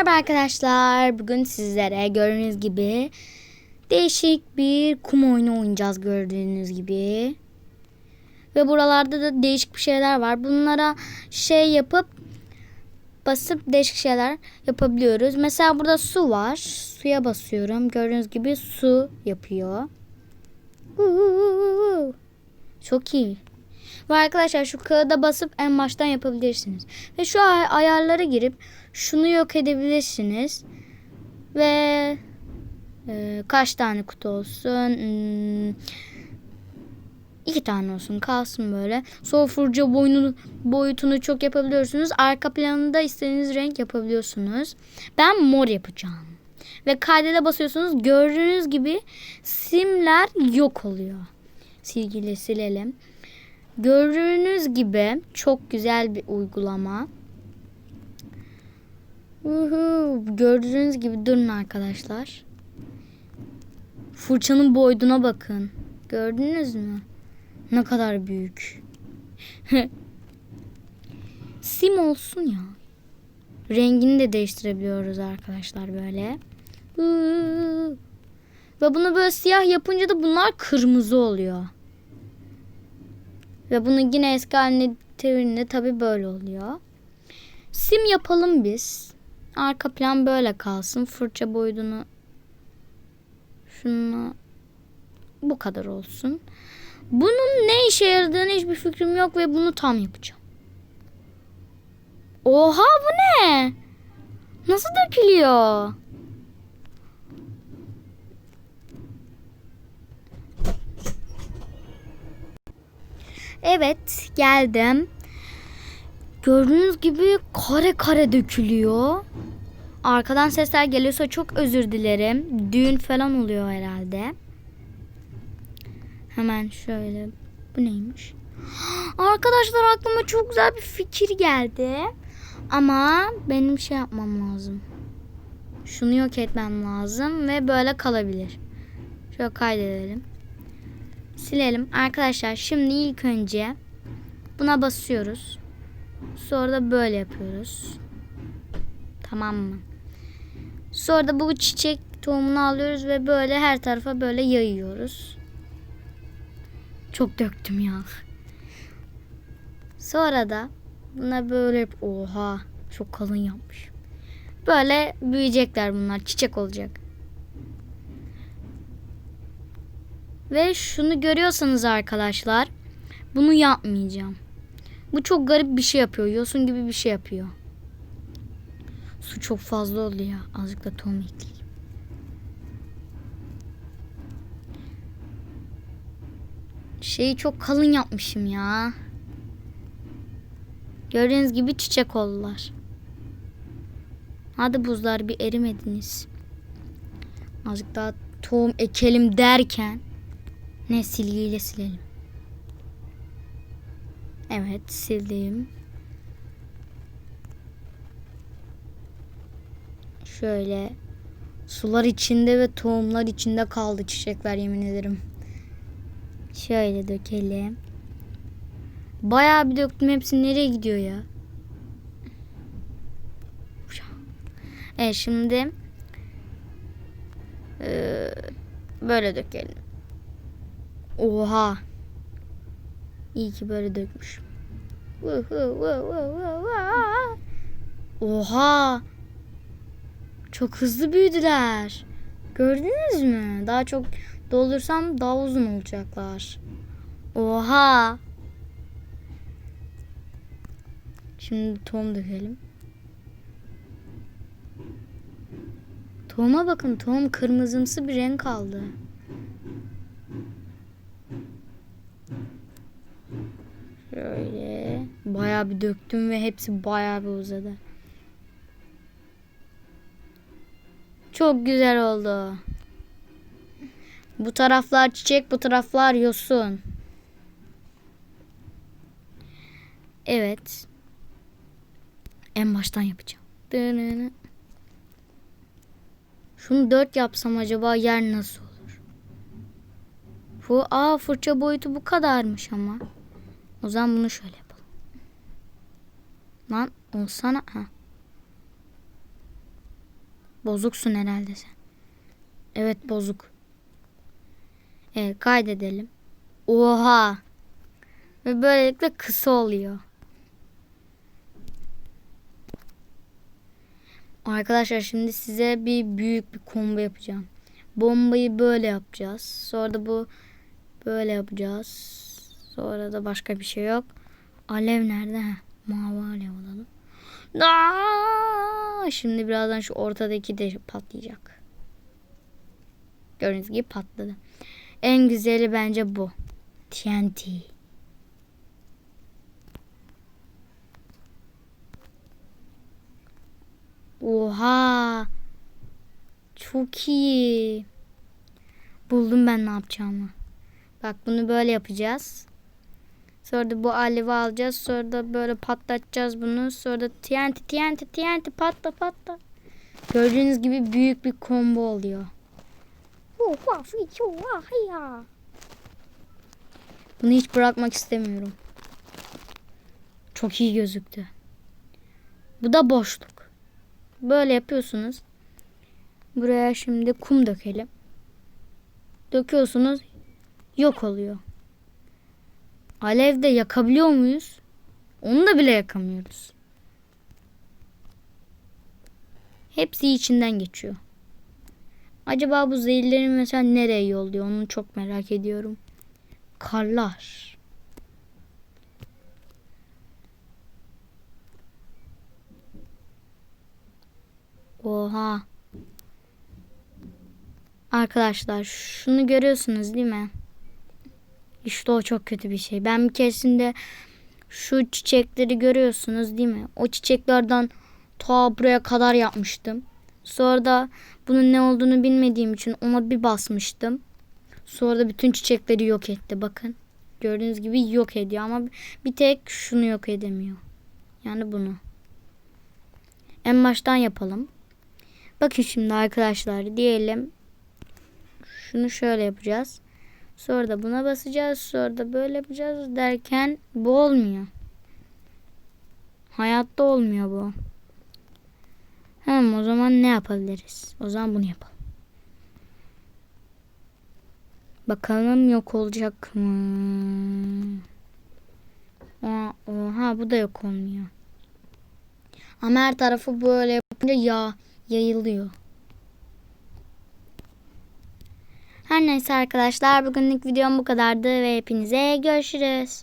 Merhaba arkadaşlar. Bugün sizlere gördüğünüz gibi değişik bir kum oyunu oynayacağız gördüğünüz gibi. Ve buralarda da değişik bir şeyler var. Bunlara şey yapıp basıp değişik şeyler yapabiliyoruz. Mesela burada su var. Suya basıyorum. Gördüğünüz gibi su yapıyor. Çok iyi. Ve arkadaşlar şu kağıda basıp en baştan yapabilirsiniz. Ve şu ay- ayarlara girip şunu yok edebilirsiniz. Ve e, kaç tane kutu olsun? Hmm, iki tane olsun kalsın böyle. Sofurca boyunu, boyutunu çok yapabiliyorsunuz. Arka planını da istediğiniz renk yapabiliyorsunuz. Ben mor yapacağım. Ve kaydede basıyorsunuz. Gördüğünüz gibi simler yok oluyor. Silgiyle silelim. Gördüğünüz gibi çok güzel bir uygulama. Uhu, gördüğünüz gibi durun arkadaşlar. Fırçanın boyutuna bakın. Gördünüz mü? Ne kadar büyük. Sim olsun ya. Rengini de değiştirebiliyoruz arkadaşlar böyle. Ve bunu böyle siyah yapınca da bunlar kırmızı oluyor. Ve bunu yine eski haline çevirince tabii böyle oluyor. Sim yapalım biz. Arka plan böyle kalsın. Fırça boyutunu şuna bu kadar olsun. Bunun ne işe yaradığını hiçbir fikrim yok ve bunu tam yapacağım. Oha bu ne? Nasıl dökülüyor? Evet geldim. Gördüğünüz gibi kare kare dökülüyor. Arkadan sesler geliyorsa çok özür dilerim. Düğün falan oluyor herhalde. Hemen şöyle. Bu neymiş? Arkadaşlar aklıma çok güzel bir fikir geldi. Ama benim şey yapmam lazım. Şunu yok etmem lazım ve böyle kalabilir. Şöyle kaydedelim. Silelim. Arkadaşlar şimdi ilk önce buna basıyoruz. Sonra da böyle yapıyoruz. Tamam mı? Sonra da bu çiçek tohumunu alıyoruz ve böyle her tarafa böyle yayıyoruz. Çok döktüm ya. Sonra da buna böyle oha çok kalın yapmış. Böyle büyüyecekler bunlar. Çiçek olacak. Ve şunu görüyorsanız arkadaşlar bunu yapmayacağım. Bu çok garip bir şey yapıyor. Yosun gibi bir şey yapıyor. Su çok fazla oldu ya. Azıcık da tohum ekleyeyim. Şeyi çok kalın yapmışım ya. Gördüğünüz gibi çiçek oldular. Hadi buzlar bir erimediniz. Azıcık daha tohum ekelim derken ne silgiyle silelim. Evet sildim. Şöyle sular içinde ve tohumlar içinde kaldı çiçekler yemin ederim. Şöyle dökelim. Bayağı bir döktüm hepsi nereye gidiyor ya? Evet şimdi böyle dökelim. Oha. İyi ki böyle dökmüşüm. Oha. Çok hızlı büyüdüler. Gördünüz mü? Daha çok doldursam daha uzun olacaklar. Oha. Şimdi tohum dökelim. Tohuma bakın. Tohum kırmızımsı bir renk aldı. Şöyle. Bayağı bir döktüm ve hepsi bayağı bir uzadı. Çok güzel oldu. Bu taraflar çiçek, bu taraflar yosun. Evet. En baştan yapacağım. Şunu dört yapsam acaba yer nasıl olur? Bu aa fırça boyutu bu kadarmış ama. O zaman bunu şöyle. Lan olsana. Ha. Bozuksun herhalde sen. Evet bozuk. Evet kaydedelim. Oha. Ve böylelikle kısa oluyor. Arkadaşlar şimdi size bir büyük bir combo yapacağım. Bombayı böyle yapacağız. Sonra da bu böyle yapacağız. Sonra da başka bir şey yok. Alev nerede? Heh, mavi alev alalım. Aa, şimdi birazdan şu ortadaki de patlayacak. Gördüğünüz gibi patladı. En güzeli bence bu. TNT. Oha. Çok iyi. Buldum ben ne yapacağımı. Bak bunu böyle yapacağız. Sonra da bu alevi alacağız. Sonra da böyle patlatacağız bunu. Sonra da TNT TNT TNT patla patla. Gördüğünüz gibi büyük bir combo oluyor. Bunu hiç bırakmak istemiyorum. Çok iyi gözüktü. Bu da boşluk. Böyle yapıyorsunuz. Buraya şimdi kum dökelim. Döküyorsunuz. Yok oluyor. Alevde yakabiliyor muyuz? Onu da bile yakamıyoruz. Hepsi içinden geçiyor. Acaba bu zehirleri mesela nereye yolluyor? Onu çok merak ediyorum. Karlar. Oha. Arkadaşlar şunu görüyorsunuz değil mi? İşte o çok kötü bir şey. Ben bir keresinde şu çiçekleri görüyorsunuz değil mi? O çiçeklerden ta buraya kadar yapmıştım. Sonra da bunun ne olduğunu bilmediğim için ona bir basmıştım. Sonra da bütün çiçekleri yok etti bakın. Gördüğünüz gibi yok ediyor ama bir tek şunu yok edemiyor. Yani bunu. En baştan yapalım. Bakın şimdi arkadaşlar diyelim şunu şöyle yapacağız. Sonra da buna basacağız. Sonra da böyle yapacağız derken bu olmuyor. Hayatta olmuyor bu. Hem o zaman ne yapabiliriz? O zaman bunu yapalım. Bakalım yok olacak mı? Aa, Oha bu da yok olmuyor. Ama her tarafı böyle yapınca yağ yayılıyor. Her neyse arkadaşlar bugünlük videom bu kadardı ve hepinize görüşürüz.